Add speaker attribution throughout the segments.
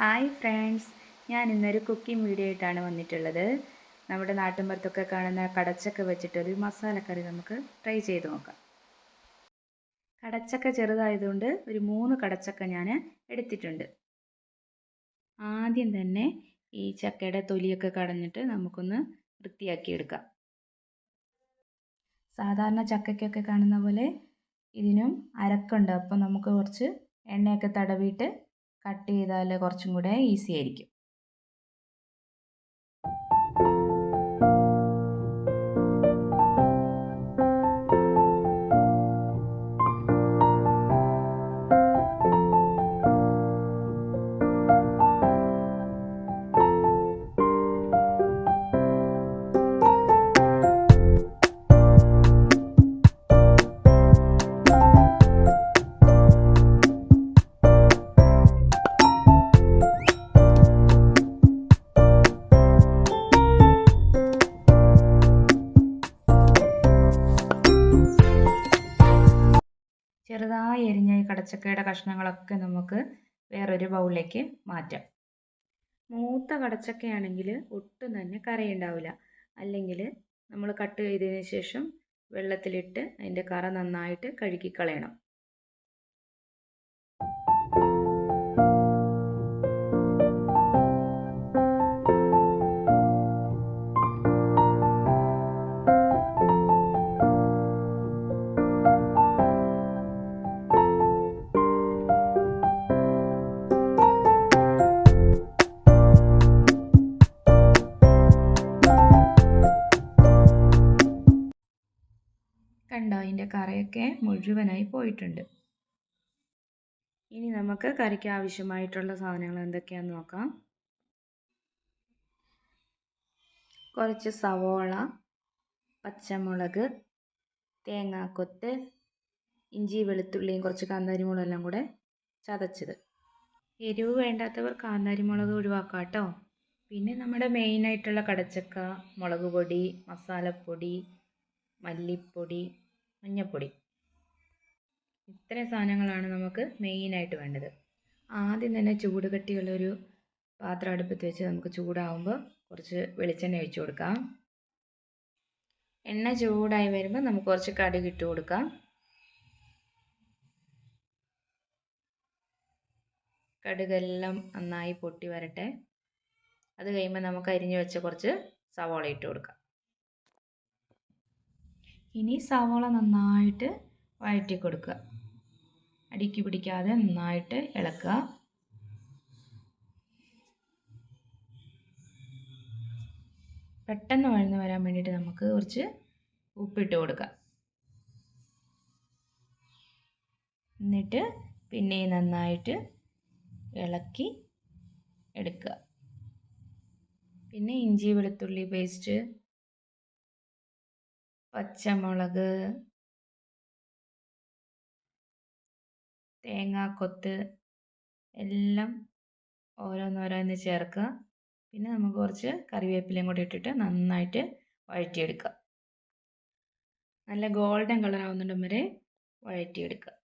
Speaker 1: Hi friends. ഞാൻ ഇന്നൊരു cooking video ആയിട്ടാണ് വന്നിട്ടുള്ളത്. നമ്മുടെ നാട്ടിൻപുറത്തൊക്കെ കാണുന്ന കടച്ചക്ക വെച്ചിട്ടൊരു മസാലക്കറി നമുക്ക് ട്രൈ ചെയ്ത് നോക്കാം. കടച്ചക്ക ചെറുതായതുകൊണ്ട് ഒരു മൂന്ന് കടച്ചക്ക ഞാൻ എടുത്തിട്ടുണ്ട്. ആദ്യം തന്നെ ഈ ചക്കയുടെ തൊലിയൊക്കെ കടഞ്ഞിട്ട് നമുക്കൊന്ന് വൃത്തിയാക്കി എടുക്കാം സാധാരണ ചക്കയ്ക്കൊക്കെ കാണുന്ന പോലെ ഇതിനും അരക്കുണ്ട്. അപ്പോൾ നമുക്ക് കുറച്ച് എണ്ണയൊക്കെ തടവിയിട്ട് കട്ട് ചെയ്താൽ കുറച്ചും കൂടെ ഈസി ആയിരിക്കും. കടച്ചക്കയുടെ കഷ്ണങ്ങളൊക്കെ നമുക്ക് വേറൊരു ബൗളിലേക്ക് മാറ്റാം. മൂത്ത കടച്ചക്കയാണെങ്കിൽ ഒട്ടും തന്നെ കറയുണ്ടാവില്ല അല്ലെങ്കിൽ നമ്മൾ കട്ട് ചെയ്തതിന് ശേഷം വെള്ളത്തിലിട്ട് അതിന്റെ കറ നന്നായിട്ട് കഴുകിക്കളയണം. കണ്ടോ? അതിന്റെ കറയൊക്കെ മുഴുവനായി പോയിട്ടുണ്ട്. ഇനി നമുക്ക് കറിക്ക് ആവശ്യമായിട്ടുള്ള സാധനങ്ങൾ എന്തൊക്കെയാണെന്ന് നോക്കാം. കുറച്ച് സവോള പച്ചമുളക് തേങ്ങാക്കൊത്ത് ഇഞ്ചി വെളുത്തുള്ളിയും കുറച്ച് കാന്താരിമുളകും എല്ലാം കൂടെ ചതച്ചത്. എരിവ് വേണ്ടാത്തവർ കാന്താരിമുളക് ഒഴിവാക്കാം കേട്ടോ. പിന്നെ നമ്മുടെ മെയിനായിട്ടുള്ള കടച്ചക്ക മുളക് പൊടി മസാലപ്പൊടി മല്ലിപ്പൊടി മഞ്ഞൾപ്പൊടി ഇത്രയും സാധനങ്ങളാണ് നമുക്ക് മെയിനായിട്ട് വേണ്ടത്. ആദ്യം തന്നെ ചൂട് കട്ടിയുള്ളൊരു പാത്രം അടുപ്പത്ത് വെച്ച് നമുക്ക് ചൂടാവുമ്പോൾ കുറച്ച് വെളിച്ചെണ്ണ ഒഴിച്ചു കൊടുക്കാം. എണ്ണ ചൂടായി വരുമ്പോൾ നമുക്ക് കുറച്ച് കടുക് ഇട്ട് കൊടുക്കാം. കടുകെല്ലാം നന്നായി പൊട്ടി വരട്ടെ. അത് കഴിയുമ്പോൾ നമുക്ക് അരിഞ്ഞു വെച്ച കുറച്ച് സവാള ഇട്ട് കൊടുക്കാം. ഇനി സവോള നന്നായിട്ട് വഴറ്റി കൊടുക്കുക അടിക്ക് പിടിക്കാതെ നന്നായിട്ട് ഇളക്കുക. പെട്ടെന്ന് വഴന്ന് വരാൻ വേണ്ടിയിട്ട് നമുക്ക് കുറച്ച് ഉപ്പിട്ട് കൊടുക്കാം എന്നിട്ട് പിന്നെ നന്നായിട്ട് ഇളക്കി എടുക്കുക. പിന്നെ ഇഞ്ചി വെളുത്തുള്ളി പേസ്റ്റ് പച്ചമുളക് തേങ്ങാക്കൊത്ത് എല്ലാം ഓരോന്നോരോന്ന് ചേർക്കുക. പിന്നെ നമുക്ക് കുറച്ച് കറിവേപ്പിലയും കൂടി ഇട്ടിട്ട് നന്നായിട്ട് വഴറ്റിയെടുക്കുക. നല്ല ഗോൾഡൻ കളർ ആവുന്നുണ്ടും വരെ വഴറ്റിയെടുക്കുക.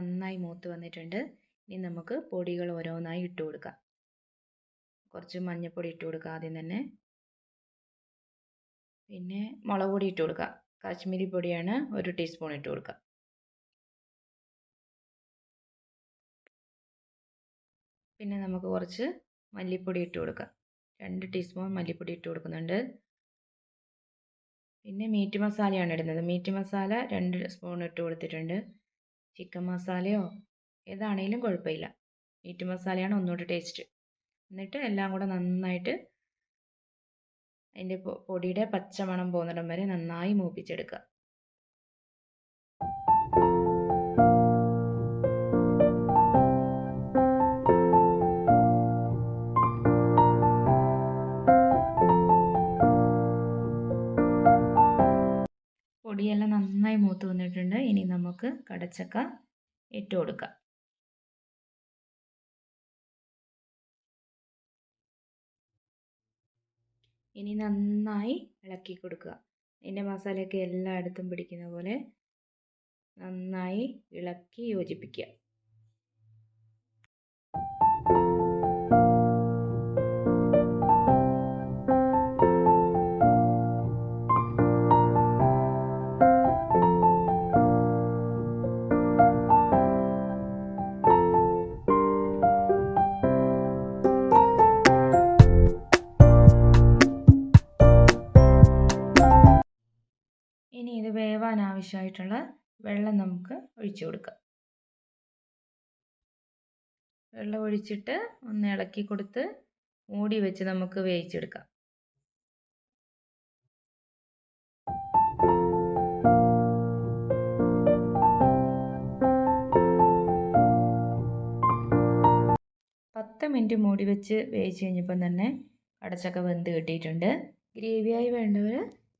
Speaker 1: നന്നായി മൂത്ത് വന്നിട്ടുണ്ട്. ഇനി നമുക്ക് പൊടികൾ ഓരോന്നായി ഇട്ട് കൊടുക്കാം. കുറച്ച് മഞ്ഞപ്പൊടി ഇട്ട് കൊടുക്കുക ആദ്യം തന്നെ. പിന്നെ മുളക് പൊടി ഇട്ട് കൊടുക്കുക കാശ്മീരി പൊടിയാണ് ഒരു ടീസ്പൂൺ ഇട്ട് കൊടുക്കുക പിന്നെ നമുക്ക് കുറച്ച് മല്ലിപ്പൊടി ഇട്ട് കൊടുക്കാം. രണ്ട് ടീസ്പൂൺ മല്ലിപ്പൊടി ഇട്ട് കൊടുക്കുന്നുണ്ട്. പിന്നെ മീറ്റ് മസാലയാണ് ഇടുന്നത്. മീറ്റ് മസാല രണ്ട് സ്പൂൺ ഇട്ട് കൊടുത്തിട്ടുണ്ട്. ചിക്കൻ മസാലയോ ഏതാണെങ്കിലും കുഴപ്പമില്ല. മീറ്റ് മസാലയാണ് ഒന്നുകൂടി ടേസ്റ്റ്. എന്നിട്ട് എല്ലാം കൂടെ നന്നായിട്ട് അതിന്റെ പൊടിയുടെ പച്ചമണം പോകുന്നിടം വരെ നന്നായി മൂപ്പിച്ചെടുക്കുക. പൊടിയെല്ലാം നന്നായി മൂത്ത് വന്നിട്ടുണ്ട്. ഇനി നമുക്ക് കടച്ചക്ക ഇട്ട് കൊടുക്കാം. ഇനി നന്നായി ഇളക്കി കൊടുക്കുക. ഇതിന്റെ മസാലയൊക്കെ എല്ലായിടത്തും പിടിക്കുന്ന പോലെ നന്നായി ഇളക്കി യോജിപ്പിക്കുക. ആവശ്യമായിട്ടുള്ള വെള്ളം നമുക്ക് ഒഴിച്ചു കൊടുക്കാം. വെള്ളം ഒഴിച്ചിട്ട് ഒന്ന് ഇളക്കി കൊടുത്ത് മൂടി വെച്ച് നമുക്ക് വേവിച്ചെടുക്കാം. പത്ത് മിനിറ്റ് മൂടി വെച്ച് വേവിച്ച് കഴിഞ്ഞപ്പം തന്നെ അടച്ചൊക്കെ വെന്ത് കിട്ടിയിട്ടുണ്ട്. ഗ്രേവിയായി വേണ്ടവർ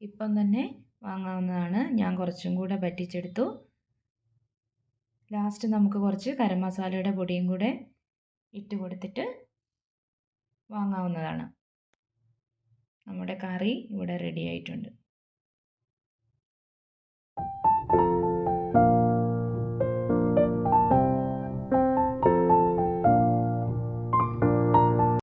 Speaker 1: ഇപ്പം തന്നെ വാങ്ങാവുന്നതാണ്. ഞാൻ കുറച്ചും കൂടെ പറ്റിച്ചെടുത്തു. ലാസ്റ്റ് നമുക്ക് കുറച്ച് ഗരം മസാലയുടെ പൊടിയും കൂടെ ഇട്ട് കൊടുത്തിട്ട് വാങ്ങാവുന്നതാണ്. നമ്മുടെ കറി ഇവിടെ റെഡി ആയിട്ടുണ്ട്.